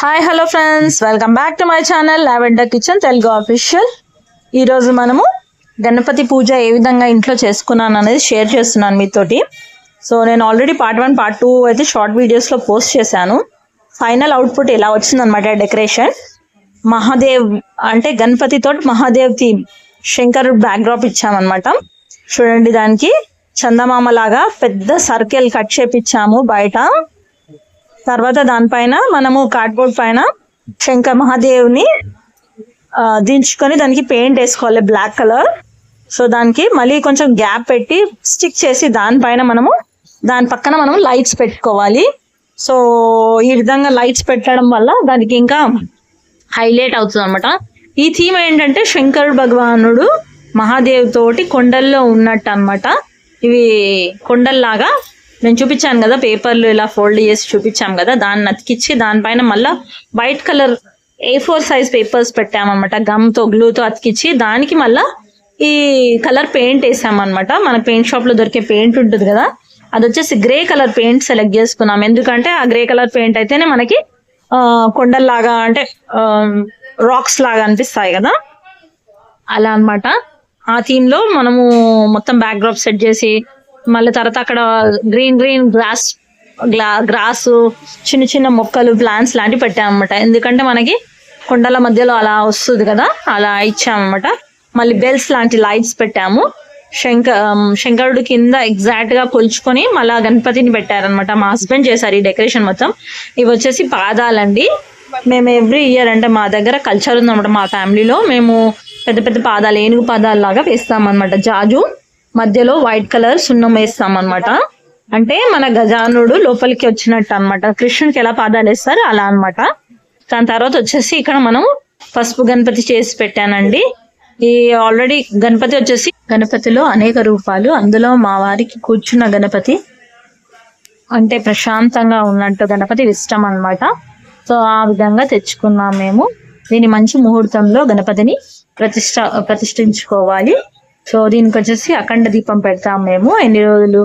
Hi hello friends welcome back to my channel lavender kitchen Telugu official ఈరోజు మనము గణపతి పూజ ఏ విధంగా ఇంట్లో చేసుకున్నాను అనేది షేర్ చేస్తున్నాను మీతోటి. సో నేను already part one part two అయితే షార్ట్ వీడియోస్లో పోస్ట్ చేశాను. ఫైనల్ అవుట్పుట్ ఇలా వచ్చిందనమాట డెకరేషన్ మహాదేవ్ అంటే గణపతితో మహాదేవ్ థీమ్ శంకర్ బ్యాక్డ్రాప్ ఇచ్చామన్నమాట. చూడండి దానికి చందమామ లాగా పెద్ద సర్కిల్ కట్ చేపించాము బయట. తర్వాత దానిపైన మనము కార్డ్బోర్డ్ పైన శంకర్ మహాదేవ్ని దించుకొని దానికి పెయింట్ వేసుకోవాలి బ్లాక్ కలర్ సో దానికి మళ్ళీ కొంచెం గ్యాప్ పెట్టి స్టిక్ చేసి దానిపైన మనము దాని పక్కన మనం లైట్స్ పెట్టుకోవాలి. సో ఈ విధంగా లైట్స్ పెట్టడం వల్ల దానికి ఇంకా హైలైట్ అవుతుంది అనమాట ఈ థీమ్ ఏంటంటే శంకరుడు భగవానుడు మహాదేవ్ తోటి కొండల్లో ఉన్నట్టు అన్నమాట. ఇవి కొండల్లాగా నేను చూపించాను కదా పేపర్లు ఇలా ఫోల్డ్ చేసి చూపించాం కదా దాన్ని అతికిచ్చి దానిపైన మళ్ళీ white colour A four size papers పెట్టామన్నమాట. గమ్తో గ్లూతో అతికిచ్చి దానికి మళ్ళీ ఈ కలర్ పెయింట్ వేసామన్నమాట. మన పెయింట్ షాప్లో దొరికే పెయింట్ ఉంటుంది కదా అది వచ్చేసి గ్రే కలర్ పెయింట్ సెలెక్ట్ చేసుకున్నాం. ఎందుకంటే ఆ గ్రే కలర్ పెయింట్ అయితేనే మనకి కొండల్లాగా అంటే రాక్స్ లాగా అనిపిస్తాయి కదా. అలా అన్నమాట. ఆ థీమ్లో మనము మొత్తం బ్యాక్ డ్రాప్ సెట్ చేసి మళ్ళీ తర్వాత అక్కడ గ్రీన్ గ్రీన్ గ్రాస్ గ్లా గ్రాస్ చిన్న చిన్న మొక్కలు ప్లాంట్స్ లాంటివి పెట్టామన్నమాట. ఎందుకంటే మనకి కొండల మధ్యలో అలా వస్తుంది కదా అలా ఇచ్చామన్నమాట. మళ్ళీ బెల్స్ లాంటి లైట్స్ పెట్టాము. శంక శంకరుడు కింద ఎగ్జాక్ట్గా కొలుచుకొని మళ్ళా గణపతిని పెట్టారనమాట మా హస్బెండ్ చేశారు ఈ డెకరేషన్ మొత్తం. ఇవి వచ్చేసి పాదాలండి. మేము ఎవ్రీ ఇయర్ అంటే మా దగ్గర కల్చర్ ఉందన్నమాట మా ఫ్యామిలీలో మేము పెద్ద పెద్ద పాదాలు ఏనుగు పాదాలు లాగా వేస్తామన్నమాట. జాజు మధ్యలో వైట్ కలర్ సున్నం వేస్తాం అనమాట అంటే మన గజానుడు లోపలికి వచ్చినట్టు అనమాట కృష్ణుడికి ఎలా పాదాలు వేస్తారు అలా అన్నమాట. దాని తర్వాత వచ్చేసి ఇక్కడ మనం పసుపు గణపతి చేసి పెట్టానండి. ఈ ఆల్రెడీ గణపతి వచ్చేసి గణపతిలో అనేక రూపాలు. అందులో మా వారికి కూర్చున్న గణపతి అంటే ప్రశాంతంగా ఉన్నట్టు గణపతి ఇష్టం అన్నమాట. సో ఆ విధంగా తెచ్చుకున్నాం మేము. దీని మంచి ముహూర్తంలో గణపతిని ప్రతిష్ట ప్రతిష్ఠించుకోవాలి. సో దీనికి వచ్చేసి అఖండ దీపం పెడతాం మేము. ఎన్ని రోజులు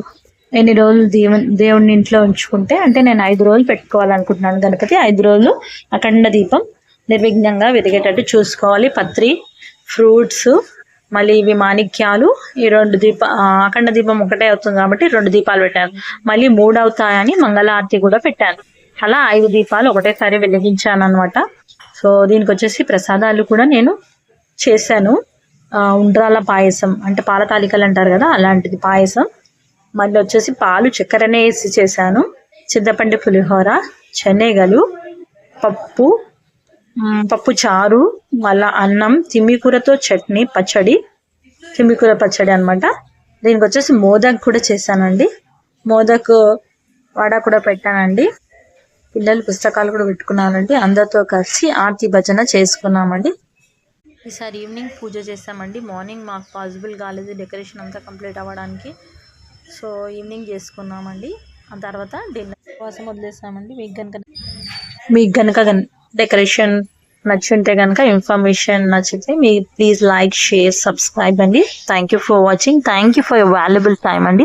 ఎన్ని రోజులు దేవు దేవుడిని ఇంట్లో ఉంచుకుంటే అంటే నేను ఐదు రోజులు పెట్టుకోవాలనుకుంటున్నాను గణపతి. ఐదు రోజులు అఖండ దీపం నిర్విఘ్నంగా వెదిగేటట్టు చూసుకోవాలి. పత్రి ఫ్రూట్స్ మళ్ళీ ఇవి మాణిక్యాలు ఈ రెండు దీప అఖండ దీపం ఒకటే అవుతుంది కాబట్టి రెండు దీపాలు పెట్టాను. మళ్ళీ మూడు అవుతాయని మంగళారతి కూడా పెట్టాను. అలా ఐదు దీపాలు ఒకటేసారి వెలిగించాను అనమాట సో దీనికి వచ్చేసి ప్రసాదాలు కూడా నేను చేశాను. ఉండ్రాల పాయసం. అంటే పాల తాలికలు అంటారు కదా అలాంటిది పాయసం. మళ్ళీ వచ్చేసి పాలు చక్కెరనే వేసి చేశాను. చింతపండు పులిహోర శనగలు పప్పు పప్పు చారు మళ్ళా అన్నం తిమ్మికూరతో చట్నీ పచ్చడి తిమ్మికూర పచ్చడి అనమాట దీనికి వచ్చేసి మోదక్ కూడా చేశానండి. మోదక్ వడ కూడా పెట్టానండి. పిల్లలు పుస్తకాలు కూడా పెట్టుకున్నానండి అందరితో కలిసి ఆర్తి భజన చేసుకున్నామండి. ఈసారి ఈవినింగ్ పూజ చేస్తామండి. మార్నింగ్ మాకు పాసిబుల్ కాలేదు డెకరేషన్ అంతా కంప్లీట్ అవ్వడానికి. సో ఈవినింగ్ చేసుకున్నామండి. ఆ తర్వాత డిన్నర్ కోసం వదిలేస్తామండి. మీకు కనుక మీకు కనుక డెకరేషన్ నచ్చుంటే కనుక ఇన్ఫర్మేషన్ నచ్చితే మీ ప్లీజ్ లైక్ షేర్ సబ్స్క్రైబ్ అండి. Thank you for watching. Thank you for your valuable time అండి.